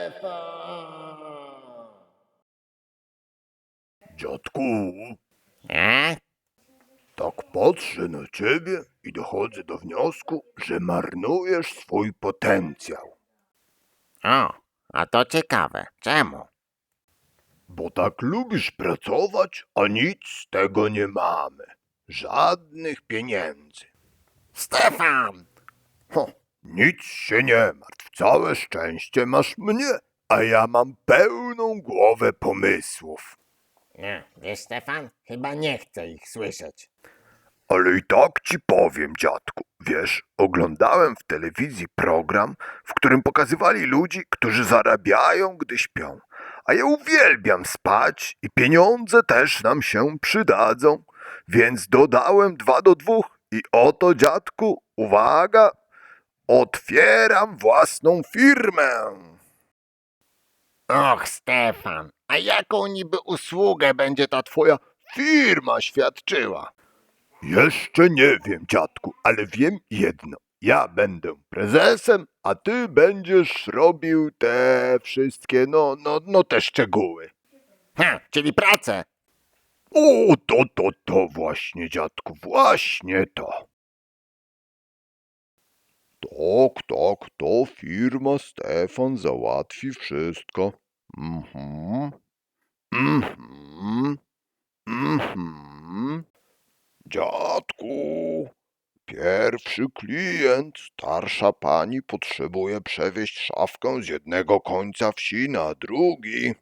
Stefan! Dziadku, E? tak patrzę na ciebie i dochodzę do wniosku, że marnujesz swój potencjał. O, a to ciekawe. Czemu? Bo tak lubisz pracować, a nic z tego nie mamy. Żadnych pieniędzy. Stefan! Ho, nic się nie martw, całe szczęście masz mnie, a ja mam pełną głowę pomysłów. Nie, wiesz, Stefan? Chyba nie chcę ich słyszeć. Ale i tak ci powiem, dziadku. Wiesz, oglądałem w telewizji program, w którym pokazywali ludzi, którzy zarabiają, gdy śpią. A ja uwielbiam spać i pieniądze też nam się przydadzą. Więc dodałem dwa do dwóch i oto, dziadku, uwaga, otwieram własną firmę. Och, Stefan, a jaką niby usługę będzie ta Twoja firma świadczyła. Jeszcze nie wiem, dziadku, ale wiem jedno. Ja będę prezesem, a ty będziesz robił te wszystkie, no, no, no te szczegóły. Ha, czyli pracę. O, to, to, to właśnie, dziadku, właśnie to. Tak, tak, to firma Stefan załatwi wszystko. Mhm. Mhm. Mhm. Dziadku, pierwszy klient, starsza pani potrzebuje przewieźć szafkę z jednego końca wsi na drugi.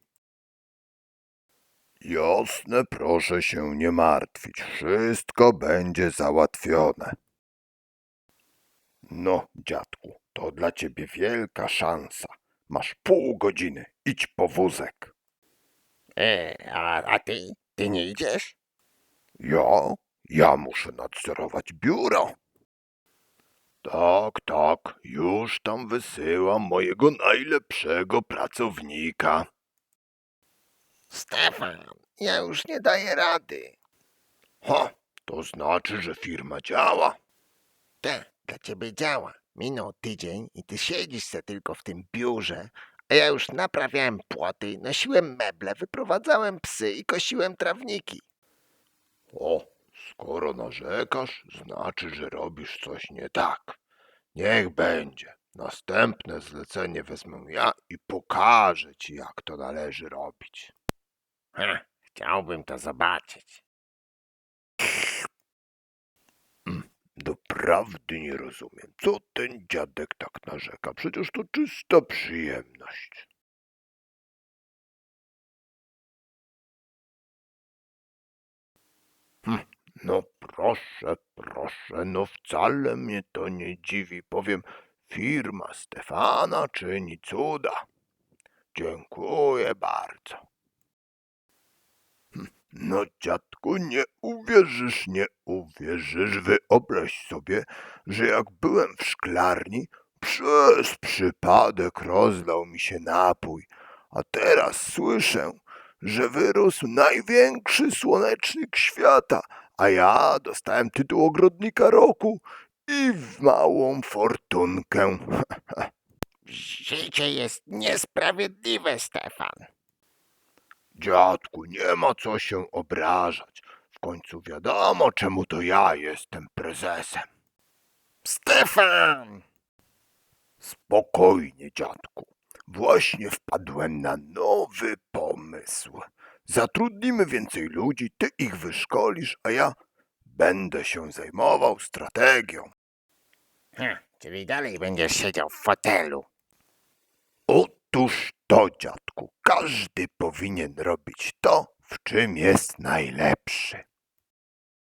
Jasne, proszę się nie martwić, wszystko będzie załatwione. No, dziadku, to dla ciebie wielka szansa. Masz pół godziny, idź po wózek. E, a, a ty? Ty nie idziesz? Ja? Ja muszę nadzorować biuro. Tak, tak, już tam wysyłam mojego najlepszego pracownika. Stefan, ja już nie daję rady. Ha, to znaczy, że firma działa. Tak, dla ciebie działa. Minął tydzień i ty siedzisz se tylko w tym biurze, a ja już naprawiałem płoty, nosiłem meble, wyprowadzałem psy i kosiłem trawniki. O, skoro narzekasz, znaczy, że robisz coś nie tak. Niech będzie. Następne zlecenie wezmę ja i pokażę ci, jak to należy robić. Ha, chciałbym to zobaczyć. Doprawdy nie rozumiem, co ten dziadek tak narzeka. Przecież to czysta przyjemność. Hm, no proszę, proszę, no wcale mnie to nie dziwi. Powiem, firma Stefana czyni cuda. Dziękuję bardzo. No, dziadku, nie uwierzysz, nie uwierzysz. Wyobraź sobie, że jak byłem w szklarni, przez przypadek rozlał mi się napój, a teraz słyszę, że wyrósł największy słonecznik świata, a ja dostałem tytuł ogrodnika roku i w małą fortunkę. Życie jest niesprawiedliwe, Stefan. Dziadku, nie ma co się obrażać. W końcu wiadomo, czemu to ja jestem prezesem. Stefan! Spokojnie, dziadku. Właśnie wpadłem na nowy pomysł. Zatrudnimy więcej ludzi, ty ich wyszkolisz, a ja będę się zajmował strategią. Ha, czyli dalej będziesz siedział w fotelu. To, dziadku, każdy powinien robić to, w czym jest najlepszy.